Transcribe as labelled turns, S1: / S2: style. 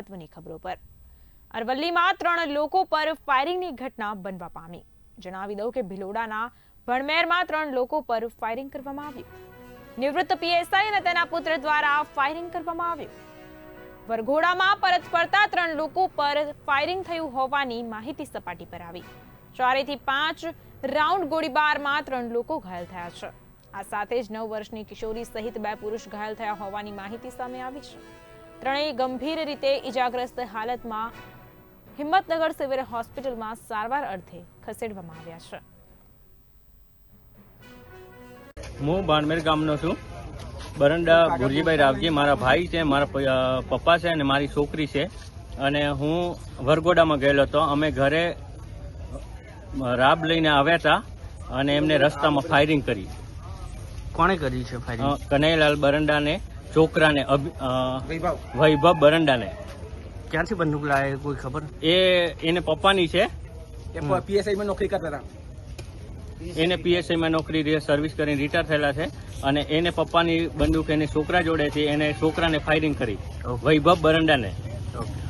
S1: મહત્વની ખબરો પર. અરવલ્લીમાં ત્રણ લોકો પર ફાયરિંગની ઘટના બનવા પામી. જણાવી દઉં કે ભિલોડાના ભણમેરમાં ત્રણ લોકો પર ફાયરિંગ કરવામાં આવ્યું. નિવૃત્ત પીએસઆઈ અને તેના પુત્ર દ્વારા ફાયરિંગ કરવામાં આવ્યું. વરઘોડામાં પરત ફરતા ત્રણ લોકો પર ફાયરિંગ થયું હોવાની માહિતી સપાટી પર આવી. ચારેથી પાંચ રાઉન્ડ ગોળીબારમાં ત્રણ લોકો ઘાયલ થયા છે. આ સાથે જ નવ વર્ષની કિશોરી સહિત બે પુરુષ ઘાયલ થયા હોવાની માહિતી સામે આવી છે. ત્રણેય ગંભીર રીતે ઈજાગ્રસ્ત હાલતમાં હિંમતનગર સિવિલ હોસ્પિટલમાં સારવાર અર્થે ખસેડવામાં આવ્યા છે.
S2: હું બાણમેર ગામનો છું. બરંડા ભુરજીભાઈ રાવજી મારા ભાઈ છે મારા પપ્પા છે અને મારી છોકરી છે. અને હું વરગોડામાં ગયેલો હતો. અમે ઘરે રાબ લઈને આવ્યા હતા અને એમને રસ્તામાં ફાયરિંગ કરી.
S3: કોણે કરી છે ફાયરિંગ
S2: કનૈયાલાલ બરંડાને છોકરાને વૈભવ. બરંડાને.
S3: ક્યાંથી બંદૂક લાવે કોઈ ખબર?
S2: એ એને પપ્પાની છે.
S4: પીએસઆઈમાં નોકરી કરતા હતા.
S2: એને પીએસઆઈમાં નોકરી સર્વિસ કરીને રિટાયર થયેલા છે અને એને પપ્પાની બંદૂક એને છોકરા જોડે છે એને છોકરાને ફાયરિંગ કરી. વૈભવ બરંડાને.
S3: ઓકે.